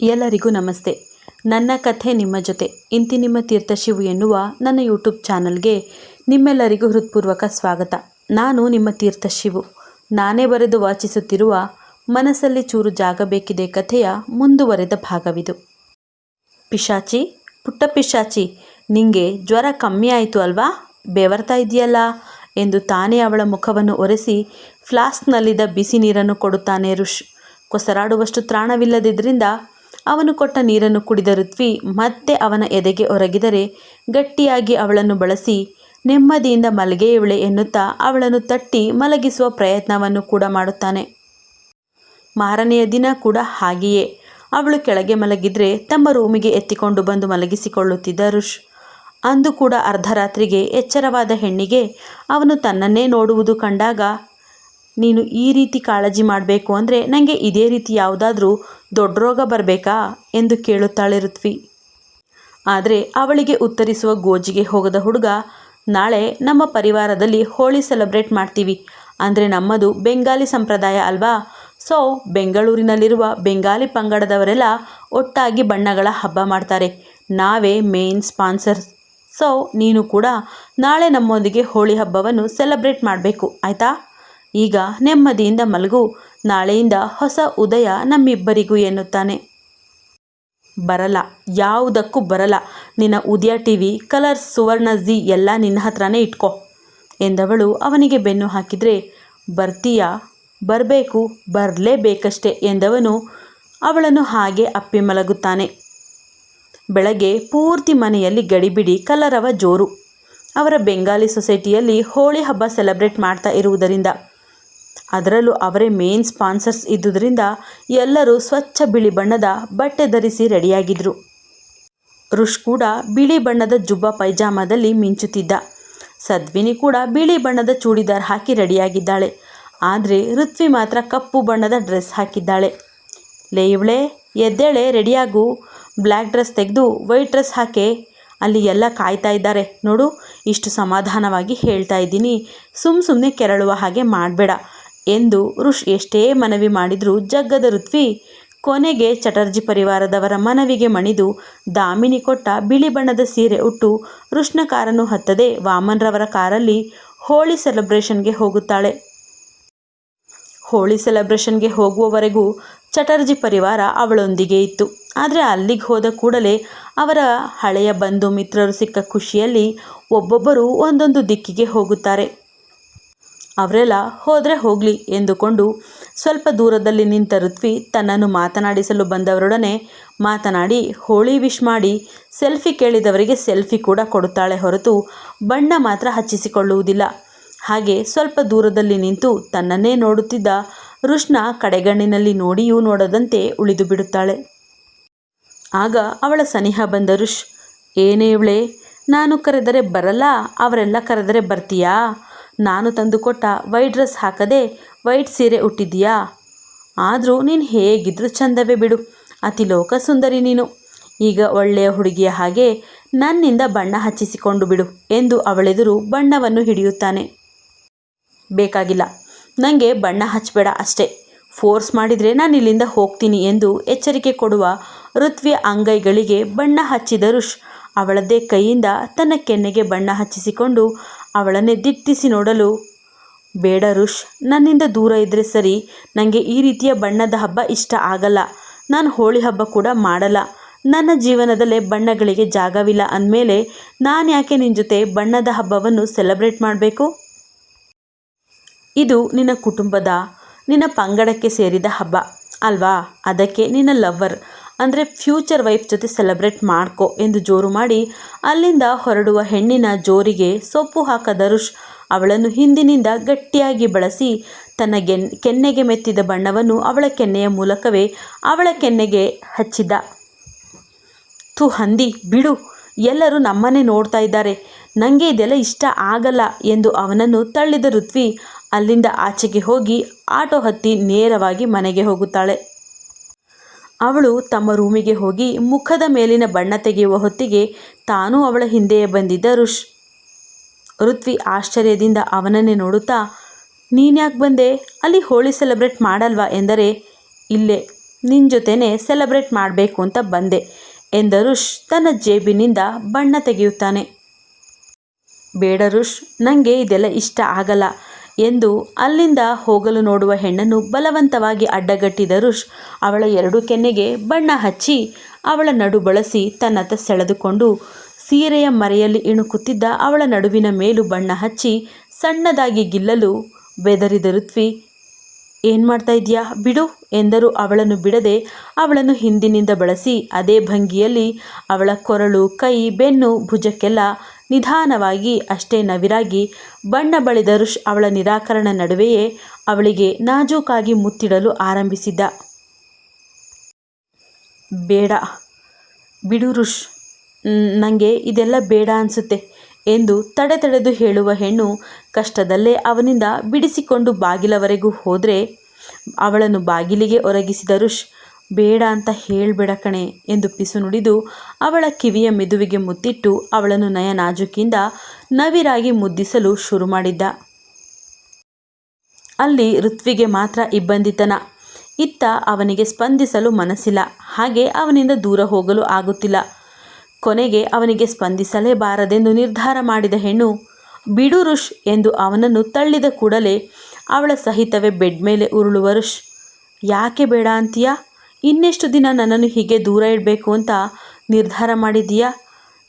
ಎಲ್ಲರಿಗೂ ನಮಸ್ತೆ. ನನ್ನ ಕಥೆ ನಿಮ್ಮ ಜೊತೆ. ಇಂತಿ ನಿಮ್ಮ ತೀರ್ಥಶಿವು ಎನ್ನುವ ನನ್ನ ಯೂಟ್ಯೂಬ್ ಚಾನಲ್ಗೆ ನಿಮ್ಮೆಲ್ಲರಿಗೂ ಹೃತ್ಪೂರ್ವಕ ಸ್ವಾಗತ. ನಾನು ನಿಮ್ಮ ತೀರ್ಥಶಿವು. ನಾನೇ ಬರೆದು ವಾಚಿಸುತ್ತಿರುವ ಮನಸ್ಸಲ್ಲಿ ಚೂರು ಜಾಗ ಬೇಕಿದೆ ಕಥೆಯ ಮುಂದುವರೆದ ಭಾಗವಿದು. ಪಿಶಾಚಿ, ಪುಟ್ಟ ಪಿಶಾಚಿ, ನಿಂಗೆ ಜ್ವರ ಕಮ್ಮಿ ಆಯಿತು ಅಲ್ವಾ? ಬೆವರ್ತಾ ಇದೆಯಲ್ಲ ಎಂದು ತಾನೇ ಅವಳ ಮುಖವನ್ನು ಒರೆಸಿ ಫ್ಲಾಸ್ಕ್ನಲ್ಲಿದ್ದ ಬಿಸಿ ನೀರನ್ನು ಕೊಡುತ್ತಾನೆ ರುಷ್ ಕೊಸರಾಡುವಷ್ಟು ತ್ರಾಣವಿಲ್ಲದಿದ್ದರಿಂದ ಅವನು ಕೊಟ್ಟ ನೀರನ್ನು ಕುಡಿದ ಋತ್ವಿ ಮತ್ತೆ ಅವನ ಎದೆಗೆ ಒರಗಿದರೆ ಗಟ್ಟಿಯಾಗಿ ಅವಳನ್ನು ಬಳಸಿ ನೆಮ್ಮದಿಯಿಂದ ಮಲಗೆಯುವಳೆ ಎನ್ನುತ್ತಾ ಅವಳನ್ನು ತಟ್ಟಿ ಮಲಗಿಸುವ ಪ್ರಯತ್ನವನ್ನು ಕೂಡ ಮಾಡುತ್ತಾನೆ. ಮಾರನೆಯ ದಿನ ಕೂಡ ಹಾಗೆಯೇ. ಅವಳು ಕೆಳಗೆ ಮಲಗಿದ್ರೆ ತಮ್ಮ ರೂಮಿಗೆ ಎತ್ತಿಕೊಂಡು ಬಂದು ಮಲಗಿಸಿಕೊಳ್ಳುತ್ತಿದ್ದ ಋಷ್. ಅಂದು ಕೂಡ ಅರ್ಧರಾತ್ರಿಗೆ ಎಚ್ಚರವಾದ ಹೆಣ್ಣಿಗೆ ಅವನು ತನ್ನನ್ನೇ ನೋಡುವುದು ಕಂಡಾಗ ನೀನು ಈ ರೀತಿ ಕಾಳಜಿ ಮಾಡಬೇಕು ಅಂದರೆ ನನಗೆ ಇದೇ ರೀತಿ ಯಾವುದಾದ್ರೂ ದೊಡ್ಡ ರೋಗ ಬರಬೇಕಾ ಎಂದು ಕೇಳುತ್ತಾಳೆ ಋತ್ವಿ ಆದರೆ ಅವಳಿಗೆ ಉತ್ತರಿಸುವ ಗೋಜಿಗೆ ಹೋಗದ ಹುಡುಗ, ನಾಳೆ ನಮ್ಮ ಪರಿವಾರದಲ್ಲಿ ಹೋಳಿ ಸೆಲೆಬ್ರೇಟ್ ಮಾಡ್ತೀವಿ. ಅಂದರೆ ನಮ್ಮದು ಬೆಂಗಾಲಿ ಸಂಪ್ರದಾಯ ಅಲ್ವಾ? ಸೊ, ಬೆಂಗಳೂರಿನಲ್ಲಿರುವ ಬೆಂಗಾಲಿ ಪಂಗಡದವರೆಲ್ಲ ಒಟ್ಟಾಗಿ ಬಣ್ಣಗಳ ಹಬ್ಬ ಮಾಡ್ತಾರೆ. ನಾವೇ ಮೇನ್ ಸ್ಪಾನ್ಸರ್. ಸೊ, ನೀನು ಕೂಡ ನಾಳೆ ನಮ್ಮೊಂದಿಗೆ ಹೋಳಿ ಹಬ್ಬವನ್ನು ಸೆಲೆಬ್ರೇಟ್ ಮಾಡಬೇಕು, ಆಯಿತಾ? ಈಗ ನೆಮ್ಮದಿಯಿಂದ ಮಲಗು. ನಾಳೆಯಿಂದ ಹೊಸ ಉದಯ ನಮ್ಮಿಬ್ಬರಿಗೂ ಎನ್ನುತ್ತಾನೆ. ಬರಲ್ಲ, ಯಾವುದಕ್ಕೂ ಬರಲ್ಲ. ನಿನ್ನ Udaya T V colour Suvarna Zee ಎಲ್ಲ ನಿನ್ನ ಹತ್ರನೇ ಇಟ್ಕೋ ಎಂದವಳು ಅವನಿಗೆ ಬೆನ್ನು ಹಾಕಿದರೆ. ಬರ್ತೀಯಾ? ಬರಬೇಕು, ಬರಲೇಬೇಕಷ್ಟೆ ಎಂದವನು ಅವಳನ್ನು ಹಾಗೆ ಅಪ್ಪಿ ಮಲಗುತ್ತಾನೆ. ಬೆಳಗ್ಗೆ ಪೂರ್ತಿ ಮನೆಯಲ್ಲಿ ಗಡಿಬಿಡಿ ಕಲರವ ಜೋರು. ಅವರ ಬೆಂಗಾಲಿ ಸೊಸೈಟಿಯಲ್ಲಿ ಹೋಳಿ ಹಬ್ಬ ಸೆಲೆಬ್ರೇಟ್ ಮಾಡ್ತಾ ಇರುವುದರಿಂದ ಅದರಲ್ಲೂ ಅವರೇ ಮೇನ್ ಸ್ಪಾನ್ಸರ್ಸ್ ಇದ್ದುದರಿಂದ ಎಲ್ಲರೂ ಸ್ವಚ್ಛ ಬಿಳಿ ಬಣ್ಣದ ಬಟ್ಟೆ ಧರಿಸಿ ರೆಡಿಯಾಗಿದ್ದರು ಋಷ್ ಕೂಡ ಬಿಳಿ ಬಣ್ಣದ ಜುಬ್ಬ ಪೈಜಾಮದಲ್ಲಿ ಮಿಂಚುತ್ತಿದ್ದ. ಸದ್ವಿನಿ ಕೂಡ ಬಿಳಿ ಬಣ್ಣದ ಚೂಡಿದಾರ್ ಹಾಕಿ ರೆಡಿಯಾಗಿದ್ದಾಳೆ. ಆದರೆ ಋತ್ವಿ ಮಾತ್ರ ಕಪ್ಪು ಬಣ್ಣದ ಡ್ರೆಸ್ ಹಾಕಿದ್ದಾಳೆ. ಲೇ ಇವಳೆ, ಎದ್ದೇಳೆ, ರೆಡಿಯಾಗು. ಬ್ಲ್ಯಾಕ್ ಡ್ರೆಸ್ ತೆಗೆದು ವೈಟ್ ಡ್ರೆಸ್ ಹಾಕೆ. ಅಲ್ಲಿ ಎಲ್ಲ ಕಾಯ್ತಾ ಇದ್ದಾರೆ. ನೋಡು, ಇಷ್ಟು ಸಮಾಧಾನವಾಗಿ ಹೇಳ್ತಾ ಇದ್ದೀನಿ. ಸುಮ್ಮ ಸುಮ್ಮನೆ ಕೆರಳುವ ಹಾಗೆ ಮಾಡಬೇಡ. ಎಂದು ಋಷ್ ಎಷ್ಟೇ ಮನವಿ ಮಾಡಿದರೂ ಜಗ್ಗದ ಋತ್ವಿ ಕೊನೆಗೆ ಚಟರ್ಜಿ ಪರಿವಾರದವರ ಮನವಿಗೆ ಮಣಿದು ದಾಮಿನಿ ಕೊಟ್ಟ ಬಿಳಿ ಬಣ್ಣದ ಸೀರೆ ಉಟ್ಟು ಋಷ್ನ ಕಾರನ್ನು ಹತ್ತದೆ ವಾಮನ್ರವರ ಕಾರಲ್ಲಿ ಹೋಳಿ ಸೆಲೆಬ್ರೇಷನ್ಗೆ ಹೋಗುತ್ತಾಳೆ. ಹೋಳಿ ಸೆಲೆಬ್ರೇಷನ್ಗೆ ಹೋಗುವವರೆಗೂ ಚಟರ್ಜಿ ಪರಿವಾರ ಅವಳೊಂದಿಗೆ ಇತ್ತು. ಆದರೆ ಅಲ್ಲಿಗೆ ಹೋದ ಕೂಡಲೇ ಅವರ ಹಳೆಯ ಬಂಧು ಮಿತ್ರರು ಸಿಕ್ಕ ಖುಷಿಯಲ್ಲಿ ಒಬ್ಬೊಬ್ಬರು ಒಂದೊಂದು ದಿಕ್ಕಿಗೆ ಹೋಗುತ್ತಾರೆ. ಅವರೆಲ್ಲ ಹೋದರೆ ಹೋಗಲಿ ಎಂದುಕೊಂಡು ಸ್ವಲ್ಪ ದೂರದಲ್ಲಿ ನಿಂತ ಋತ್ವಿ ತನ್ನನ್ನು ಮಾತನಾಡಿಸಲು ಬಂದವರೊಡನೆ ಮಾತನಾಡಿ ಹೋಳಿ ವಿಶ್ ಮಾಡಿ ಸೆಲ್ಫಿ ಕೇಳಿದವರಿಗೆ ಸೆಲ್ಫಿ ಕೂಡ ಕೊಡುತ್ತಾಳೆ ಹೊರತು ಬಣ್ಣ ಮಾತ್ರ ಹಚ್ಚಿಸಿಕೊಳ್ಳುವುದಿಲ್ಲ. ಹಾಗೆ ಸ್ವಲ್ಪ ದೂರದಲ್ಲಿ ನಿಂತು ತನ್ನನ್ನೇ ನೋಡುತ್ತಿದ್ದ ರುಷ್ಣ ಕಡೆಗಣ್ಣಿನಲ್ಲಿ ನೋಡಿಯೂ ನೋಡದಂತೆ ಉಳಿದು ಬಿಡುತ್ತಾಳೆ. ಆಗ ಅವಳ ಸನಿಹ ಬಂದ ಋಷ್ ಏನೇ ಇವಳೆ, ನಾನು ಕರೆದರೆ ಬರಲ್ಲ, ಅವರೆಲ್ಲ ಕರೆದರೆ ಬರ್ತೀಯಾ? ನಾನು ತಂದುಕೊಟ್ಟ ವೈಟ್ ಡ್ರೆಸ್ ಹಾಕದೆ ವೈಟ್ ಸೀರೆ ಉಟ್ಟಿದ್ದೀಯಾ? ಆದರೂ ನೀನು ಹೇಗಿದ್ರೂ ಚಂದವೇ ಬಿಡು. ಅತಿಲೋಕ ಸುಂದರಿ ನೀನು. ಈಗ ಒಳ್ಳೆಯ ಹುಡುಗಿಯ ಹಾಗೆ ನನ್ನಿಂದ ಬಣ್ಣ ಹಚ್ಚಿಸಿಕೊಂಡು ಬಿಡು ಎಂದು ಅವಳೆದುರು ಬಣ್ಣವನ್ನು ಹಿಡಿಯುತ್ತಾನೆ. ಬೇಕಾಗಿಲ್ಲ. ನನಗೆ ಬಣ್ಣ ಹಚ್ಚಬೇಡ ಅಷ್ಟೇ. ಫೋರ್ಸ್ ಮಾಡಿದರೆ ನಾನು ಇಲ್ಲಿಂದ ಹೋಗ್ತೀನಿ ಎಂದು ಎಚ್ಚರಿಕೆ ಕೊಡುವ ಋತ್ವಿಯ ಅಂಗೈಗಳಿಗೆ ಬಣ್ಣ ಹಚ್ಚಿದ ಅವಳದ್ದೇ ಕೈಯಿಂದ ತನ್ನ ಕೆನ್ನೆಗೆ ಬಣ್ಣ ಹಚ್ಚಿಸಿಕೊಂಡು ಅವಳನ್ನೇ ದಿಟ್ಟಿಸಿ ನೋಡಲು, ಬೇಡ ರುಷ್ ನನ್ನಿಂದ ದೂರ ಇದ್ದರೆ ಸರಿ. ನನಗೆ ಈ ರೀತಿಯ ಬಣ್ಣದ ಹಬ್ಬ ಇಷ್ಟ ಆಗಲ್ಲ. ನಾನು ಹೋಳಿ ಹಬ್ಬ ಕೂಡ ಮಾಡಲ್ಲ. ನನ್ನ ಜೀವನದಲ್ಲೇ ಬಣ್ಣಗಳಿಗೆ ಜಾಗವಿಲ್ಲ ಅಂದಮೇಲೆ ನಾನು ಯಾಕೆ ನಿನ್ನ ಜೊತೆ ಬಣ್ಣದ ಹಬ್ಬವನ್ನು ಸೆಲೆಬ್ರೇಟ್ ಮಾಡಬೇಕು? ಇದು ನಿನ್ನ ಕುಟುಂಬದ, ನಿನ್ನ ಪಂಗಡಕ್ಕೆ ಸೇರಿದ ಹಬ್ಬ, ಅಲ್ವಾ? ಅದಕ್ಕೆ ನಿನ್ನ ಲವ್ವರ್ ಅಂದರೆ ಫ್ಯೂಚರ್ ವೈಫ್ ಜೊತೆ ಸೆಲೆಬ್ರೇಟ್ ಮಾಡ್ಕೊ ಎಂದು ಜೋರು ಮಾಡಿ, ಅಲ್ಲಿಂದ ಹೊರಡುವ ಹೆಣ್ಣಿನ ಜೋರಿಗೆ ಸೊಪ್ಪು ಹಾಕದ ಋಷ್ ಅವಳನ್ನು ಹಿಂದಿನಿಂದ ಗಟ್ಟಿಯಾಗಿ ಬಳಸಿ, ತನ್ನ ಗೆನ್, ಕೆನ್ನೆಗೆ ಮೆತ್ತಿದ ಬಣ್ಣವನ್ನು ಅವಳ ಕೆನ್ನೆಯ ಮೂಲಕವೇ ಅವಳ ಕೆನ್ನೆಗೆ ಹಚ್ಚಿದ. ತು ಹಂದಿ, ಬಿಡು, ಎಲ್ಲರೂ ನಮ್ಮನ್ನೇ ನೋಡ್ತಾ ಇದ್ದಾರೆ. ನನಗೆ ಇದೆಲ್ಲ ಇಷ್ಟ ಆಗಲ್ಲ ಎಂದು ಅವನನ್ನು ತಳ್ಳಿದ ಋತ್ವಿ ಅಲ್ಲಿಂದ ಆಚೆಗೆ ಹೋಗಿ, ಆಟೋ ಹತ್ತಿ ನೇರವಾಗಿ ಮನೆಗೆ ಹೋಗುತ್ತಾಳೆ. ಅವಳು ತಮ್ಮ ರೂಮಿಗೆ ಹೋಗಿ ಮುಖದ ಮೇಲಿನ ಬಣ್ಣ ತೆಗೆಯುವ ಹೊತ್ತಿಗೆ ತಾನೂ ಅವಳ ಹಿಂದೆಯೇ ಬಂದಿದ್ದ ಋಷ್ ಋತ್ವಿ ಆಶ್ಚರ್ಯದಿಂದ ಅವನನ್ನೇ ನೋಡುತ್ತಾ, ನೀನ್ಯಾಕೆ ಬಂದೆ? ಅಲ್ಲಿ ಹೋಳಿ ಸೆಲೆಬ್ರೇಟ್ ಮಾಡಲ್ವಾ ಎಂದರೆ, ಇಲ್ಲೇ ನಿನ್ನ ಜೊತೆನೇ ಸೆಲೆಬ್ರೇಟ್ ಮಾಡಬೇಕು ಅಂತ ಬಂದೆ ಎಂದ ರುಷ್ ತನ್ನ ಜೇಬಿನಿಂದ ಬಣ್ಣ ತೆಗೆಯುತ್ತಾನೆ. ಬೇಡ ರುಷ್ ನನಗೆ ಇದೆಲ್ಲ ಇಷ್ಟ ಆಗಲ್ಲ. ಎಂದು ಅಲ್ಲಿಂದ ಹೋಗಲು ನೋಡುವ ಹೆಣ್ಣನ್ನು ಬಲವಂತವಾಗಿ ಅಡ್ಡಗಟ್ಟಿದ ರುಷ್ ಅವಳ ಎರಡು ಕೆನ್ನೆಗೆ ಬಣ್ಣ ಹಚ್ಚಿ ಅವಳ ನಡು ಬಳಸಿ ತನ್ನತ್ತ ಸೆಳೆದುಕೊಂಡು ಸೀರೆಯ ಮರೆಯಲ್ಲಿ ಇಣುಕುತ್ತಿದ್ದ ಅವಳ ನಡುವಿನ ಮೇಲೂ ಬಣ್ಣ ಹಚ್ಚಿ ಸಣ್ಣದಾಗಿ ಗಿಲ್ಲಲು ಬೆದರಿದ ಋತ್ವಿ, ಏನು ಮಾಡ್ತಾ ಇದೆಯಾ ಬಿಡು ಎಂದರು. ಅವಳನ್ನು ಬಿಡದೆ ಅವಳನ್ನು ಹಿಂದಿನಿಂದ ಬಳಸಿ ಅದೇ ಭಂಗಿಯಲ್ಲಿ ಅವಳ ಕೊರಳು, ಕೈ, ಬೆನ್ನು, ಭುಜಕ್ಕೆಲ್ಲ ನಿಧಾನವಾಗಿ ಅಷ್ಟೇ ನವಿರಾಗಿ, ಬಣ್ಣ ಬಳಿದ ಅವಳ ನಿರಾಕರಣ ನಡುವೆಯೇ ಅವಳಿಗೆ ನಾಜೂಕಾಗಿ ಮುತ್ತಿಡಲು ಆರಂಭಿಸಿದ್ದ ಬೇಡ, ಬಿಡು ರುಷ್ ನನಗೆ ಇದೆಲ್ಲ ಬೇಡ ಅನಿಸುತ್ತೆ ಎಂದು ತಡೆ ತಡೆದು ಹೇಳುವ ಹೆಣ್ಣು ಕಷ್ಟದಲ್ಲೇ ಅವನಿಂದ ಬಿಡಿಸಿಕೊಂಡು ಬಾಗಿಲವರೆಗೂ ಹೋದರೆ ಅವಳನ್ನು ಬಾಗಿಲಿಗೆ ಒರಗಿಸಿದ ರುಷ್ ಬೇಡ ಅಂತ ಹೇಳಬೇಡ ಕಣೆ ಎಂದು ಪಿಸು ನುಡಿದು ಅವಳ ಕಿವಿಯ ಮೆದುವಿಗೆ ಮುತ್ತಿಟ್ಟು ಅವಳನ್ನು ನಯ ನಾಜುಕಿಂದ ನವಿರಾಗಿ ಮುದ್ದಿಸಲು ಶುರು ಮಾಡಿದ್ದ. ಅಲ್ಲಿ ಋತ್ವಿಗೆ ಮಾತ್ರ ಇಬ್ಬಂದಿತನ. ಇತ್ತ ಅವನಿಗೆ ಸ್ಪಂದಿಸಲು ಮನಸ್ಸಿಲ್ಲ. ಹಾಗೆ ಅವನಿಂದ ದೂರ ಹೋಗಲು ಆಗುತ್ತಿಲ್ಲ. ಕೊನೆಗೆ ಅವನಿಗೆ ಸ್ಪಂದಿಸಲೇಬಾರದೆಂದು ನಿರ್ಧಾರ ಮಾಡಿದ ಹೆಣ್ಣು, ಬಿಡು ರುಷ್ ಎಂದು ಅವನನ್ನು ತಳ್ಳಿದ ಕೂಡಲೇ ಅವಳ ಸಹಿತವೇ ಬೆಡ್ ಮೇಲೆ ಉರುಳುವ ರುಷ್ ಯಾಕೆ ಬೇಡ ಅಂತೀಯಾ? ಇನ್ನೆಷ್ಟು ದಿನ ನನ್ನನ್ನು ಹೀಗೆ ದೂರ ಇಡಬೇಕು ಅಂತ ನಿರ್ಧಾರ ಮಾಡಿದ್ದೀಯಾ?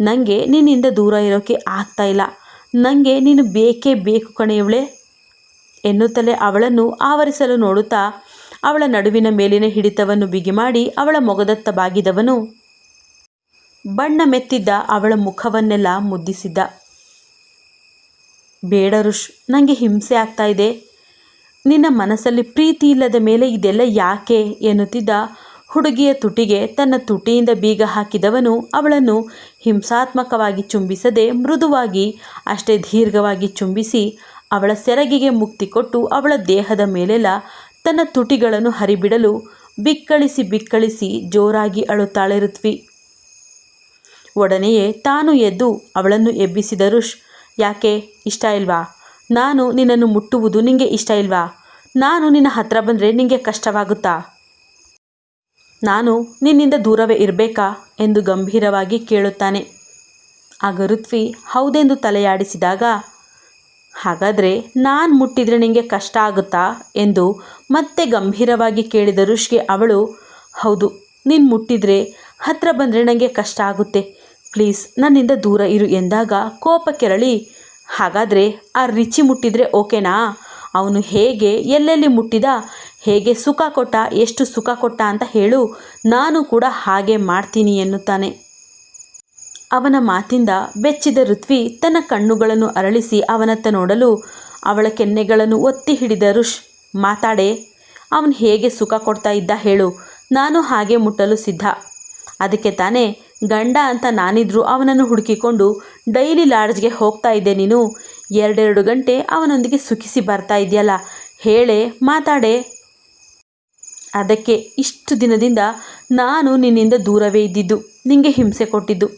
ನನಗೆ ನಿನ್ನಿಂದ ದೂರ ಇರೋಕ್ಕೆ ಆಗ್ತಾ ಇಲ್ಲ. ನನಗೆ ನೀನು ಬೇಕೇ ಬೇಕು ಕಣೆಯವಳೆ. ಎನ್ನುತ್ತಲೇ ಅವಳನ್ನು ಆವರಿಸಲು ನೋಡುತ್ತಾ ಅವಳ ನಡುವಿನ ಮೇಲಿನ ಹಿಡಿತವನ್ನು ಬಿಗಿ ಮಾಡಿ ಅವಳ ಮೊಗದತ್ತ ಬಾಗಿದವನು ಬಣ್ಣ ಮೆತ್ತಿದ್ದ ಅವಳ ಮುಖವನ್ನೆಲ್ಲ ಮುದ್ದಿಸಿದ್ದ. ಬೇಡ ಋಷ್ ನನಗೆ ಹಿಂಸೆ ಆಗ್ತಾ ಇದೆ. ನಿನ್ನ ಮನಸ್ಸಲ್ಲಿ ಪ್ರೀತಿ ಇಲ್ಲದ ಮೇಲೆ ಇದೆಲ್ಲ ಯಾಕೆ? ಎನ್ನುತ್ತಿದ್ದ ಹುಡುಗಿಯ ತುಟಿಗೆ ತನ್ನ ತುಟಿಯಿಂದ ಬೀಗ ಹಾಕಿದವನು ಅವಳನ್ನು ಹಿಂಸಾತ್ಮಕವಾಗಿ ಚುಂಬಿಸದೆ ಮೃದುವಾಗಿ, ಅಷ್ಟೇ ದೀರ್ಘವಾಗಿ ಚುಂಬಿಸಿ ಅವಳ ಸೆರಗಿಗೆ ಮುಕ್ತಿ ಕೊಟ್ಟು ಅವಳ ದೇಹದ ಮೇಲೆಲ್ಲ ತನ್ನ ತುಟಿಗಳನ್ನು ಹರಿಬಿಡಲು ಬಿಕ್ಕಳಿಸಿ ಬಿಕ್ಕಳಿಸಿ ಜೋರಾಗಿ ಅಳುತ್ತಾಳೆ ಋತ್ವಿ ಒಡನೆಯೇ ತಾನು ಎದ್ದು ಅವಳನ್ನು ಎಬ್ಬಿಸಿದ ಋಷ್, ಯಾಕೆ, ಇಷ್ಟ ಇಲ್ವಾ? ನಾನು ನಿನ್ನನ್ನು ಮುಟ್ಟುವುದು ನಿನಗೆ ಇಷ್ಟ ಇಲ್ವಾ? ನಾನು ನಿನ್ನ ಹತ್ರ ಬಂದರೆ ನಿನಗೆ ಕಷ್ಟವಾಗುತ್ತಾ? ನಾನು ನಿನ್ನಿಂದ ದೂರವೇ ಇರಬೇಕಾ? ಎಂದು ಗಂಭೀರವಾಗಿ ಕೇಳುತ್ತಾನೆ. ಆಗ ಋತ್ವಿ, ಹೌದೆಂದು ತಲೆಯಾಡಿಸಿದಾಗ, ಹಾಗಾದರೆ ನಾನು ಮುಟ್ಟಿದರೆ ನಿಮಗೆ ಕಷ್ಟ ಆಗುತ್ತಾ? ಎಂದು ಮತ್ತೆ ಗಂಭೀರವಾಗಿ ಕೇಳಿದ ಋಷಿಗೆ ಅವಳು, ಹೌದು, ನೀನು ಮುಟ್ಟಿದರೆ ಹತ್ರ ಬಂದರೆ ನನಗೆ ಕಷ್ಟ ಆಗುತ್ತೆ. ಪ್ಲೀಸ್, ನನ್ನಿಂದ ದೂರ ಇರು ಎಂದಾಗ ಕೋಪ ಕೆರಳಿ, ಹಾಗಾದರೆ ಆ ರಿಚಿ ಮುಟ್ಟಿದರೆ ಓಕೆನಾ? ಅವನು ಹೇಗೆ, ಎಲ್ಲೆಲ್ಲಿ ಮುಟ್ಟಿದ? ಹೇಗೆ ಸುಖ ಕೊಟ್ಟ, ಎಷ್ಟು ಸುಖ ಕೊಟ್ಟ ಅಂತ ಹೇಳು. ನಾನು ಕೂಡ ಹಾಗೆ ಮಾಡ್ತೀನಿ ಎನ್ನುತ್ತಾನೆ. ಅವನ ಮಾತಿಂದ ಬೆಚ್ಚಿದ ಋತ್ವಿ ತನ್ನ ಕಣ್ಣುಗಳನ್ನು ಅರಳಿಸಿ ಅವನತ್ತ ನೋಡಲು, ಅವಳ ಕೆನ್ನೆಗಳನ್ನು ಒತ್ತಿ ಹಿಡಿದ ಋಷ್, ಮಾತಾಡೆ, ಅವನು ಹೇಗೆ ಸುಖ ಕೊಡ್ತಾ ಇದ್ದ ಹೇಳು. ನಾನು ಹಾಗೆ ಮುಟ್ಟಲು ಸಿದ್ಧ. ಅದಕ್ಕೆ ತಾನೇ ಗಂಡ ಅಂತ ನಾನಿದ್ರೂ ಅವನನ್ನು ಹುಡುಕಿಕೊಂಡು ಡೈಲಿ ಲಾಡ್ಜ್ಗೆ ಹೋಗ್ತಾ ಇದ್ದೆ ನೀನು. ಎರಡೆರಡು ಗಂಟೆ ಅವನೊಂದಿಗೆ ಸುಖಿಸಿ ಬರ್ತಾ ಇದೆಯಲ್ಲ. ಹೇಳೆ, ಮಾತಾಡೆ. ಅದಕ್ಕೆ ಇಷ್ಟು ದಿನದಿಂದ ನಾನು ನಿನ್ನಿಂದ ದೂರವೇ ಇದ್ದಿದ್ದು, ನಿಂಗೆ ಹಿಂಸೆ ಕೊಟ್ಟಿದ್ದು.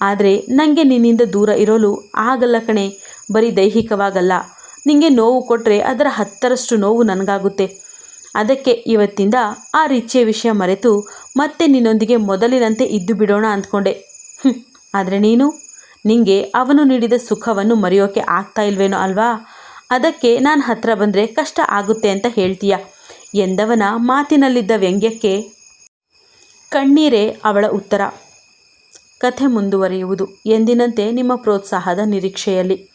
ಆದರೆ ನನಗೆ ನಿನ್ನಿಂದ ದೂರ ಇರೋಲು ಆಗಲ್ಲ ಕಣೆ, ಬರೀ ದೈಹಿಕವಾಗಲ್ಲ. ನಿಂಗೆ ನೋವು ಕೊಟ್ಟರೆ ಅದರ ಹತ್ತರಷ್ಟು ನೋವು ನನಗಾಗುತ್ತೆ. ಅದಕ್ಕೆ ಇವತ್ತಿಂದ ಆ ರಿಚಿಯ ವಿಷಯ ಮರೆತು ಮತ್ತೆ ನಿನ್ನೊಂದಿಗೆ ಮೊದಲಿನಂತೆ ಇದ್ದು ಬಿಡೋಣ ಅಂದ್ಕೊಂಡೆ. ಆದರೆ ನೀನು? ನಿಂಗೆ ಅವನು ನೀಡಿದ ಸುಖವನ್ನು ಮರೆಯೋಕೆ ಆಗ್ತಾ ಇಲ್ವೇನೋ ಅಲ್ವಾ? ಅದಕ್ಕೆ ನಾನು ಹತ್ತಿರ ಬಂದರೆ ಕಷ್ಟ ಆಗುತ್ತೆ ಅಂತ ಹೇಳ್ತೀಯ? ಎಂದವನ ಮಾತಿನಲ್ಲಿದ್ದ ವ್ಯಂಗ್ಯಕ್ಕೆ ಕಣ್ಣೀರೇ ಅವಳ ಉತ್ತರ. ಕಥೆ ಮುಂದುವರಿಯುವುದು ಎಂದಿನಂತೆ ನಿಮ್ಮ ಪ್ರೋತ್ಸಾಹದ ನಿರೀಕ್ಷೆಯಲ್ಲಿ.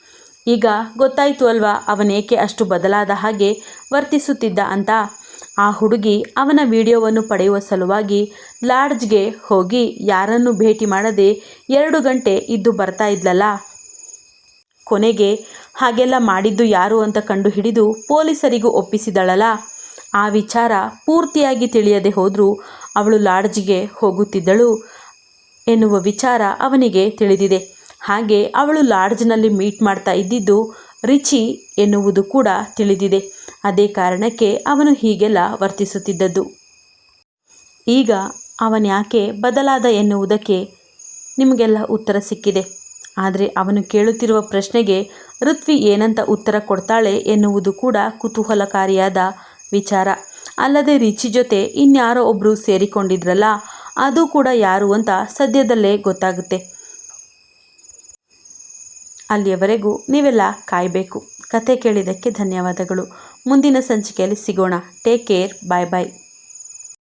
ಈಗ ಗೊತ್ತಾಯಿತು ಅಲ್ವಾ ಅವನೇಕೆ ಅಷ್ಟು ಬದಲಾದ ಹಾಗೆ ವರ್ತಿಸುತ್ತಿದ್ದ ಅಂತ? ಆ ಹುಡುಗಿ ಅವನ ವಿಡಿಯೋವನ್ನು ಪಡೆಯುವ ಸಲುವಾಗಿ ಲಾಡ್ಜ್ಗೆ ಹೋಗಿ ಯಾರನ್ನು ಭೇಟಿ ಮಾಡದೆ ಎರಡು ಗಂಟೆ ಇದ್ದು ಬರ್ತಾ ಇದ್ಲಲ್ಲ? ಕೊನೆಗೆ ಹಾಗೆಲ್ಲ ಮಾಡಿದ್ದು ಯಾರು ಅಂತ ಕಂಡುಹಿಡಿದು ಪೊಲೀಸರಿಗೂ ಒಪ್ಪಿಸಿದಳಲ್ಲ? ಆ ವಿಚಾರ ಪೂರ್ತಿಯಾಗಿ ತಿಳಿಯದೆ ಹೋದರೂ ಅವಳು ಲಾಡ್ಜ್ಗೆ ಹೋಗುತ್ತಿದ್ದಳು ಎನ್ನುವ ವಿಚಾರ ಅವನಿಗೆ ತಿಳಿದಿದೆ. ಹಾಗೆ ಅವಳು ಲಾಡ್ಜ್ನಲ್ಲಿ ಮೀಟ್ ಮಾಡ್ತಾ ಇದ್ದಿದ್ದು ರಿಚಿ ಎನ್ನುವುದು ಕೂಡ ತಿಳಿದಿದೆ. ಅದೇ ಕಾರಣಕ್ಕೆ ಅವನು ಹೀಗೆಲ್ಲ ವರ್ತಿಸುತ್ತಿದ್ದದ್ದು. ಈಗ ಅವನ್ಯಾಕೆ ಬದಲಾದ ಎನ್ನುವುದಕ್ಕೆ ನಿಮಗೆಲ್ಲ ಉತ್ತರ ಸಿಕ್ಕಿದೆ. ಆದರೆ ಅವನು ಕೇಳುತ್ತಿರುವ ಪ್ರಶ್ನೆಗೆ ಋತ್ವಿ ಏನಂತ ಉತ್ತರ ಕೊಡ್ತಾಳೆ ಎನ್ನುವುದು ಕೂಡ ಕುತೂಹಲಕಾರಿಯಾದ ವಿಚಾರ. ಅಲ್ಲದೆ ರಿಚಿ ಜೊತೆ ಇನ್ಯಾರೋ ಒಬ್ಬರು ಸೇರಿಕೊಂಡಿದ್ರಲ್ಲ, ಅದು ಕೂಡ ಯಾರು ಅಂತ ಸದ್ಯದಲ್ಲೇ ಗೊತ್ತಾಗುತ್ತೆ. ಅಲ್ಲಿಯವರೆಗೂ ನೀವೆಲ್ಲ ಕಾಯಬೇಕು. ಕತೆ ಕೇಳಿದ್ದಕ್ಕೆ ಧನ್ಯವಾದಗಳು. ಮುಂದಿನ ಸಂಚಿಕೆಯಲ್ಲಿ ಸಿಗೋಣ. ಟೇಕ್ ಕೇರ್ ಬಾಯ್ ಬಾಯ್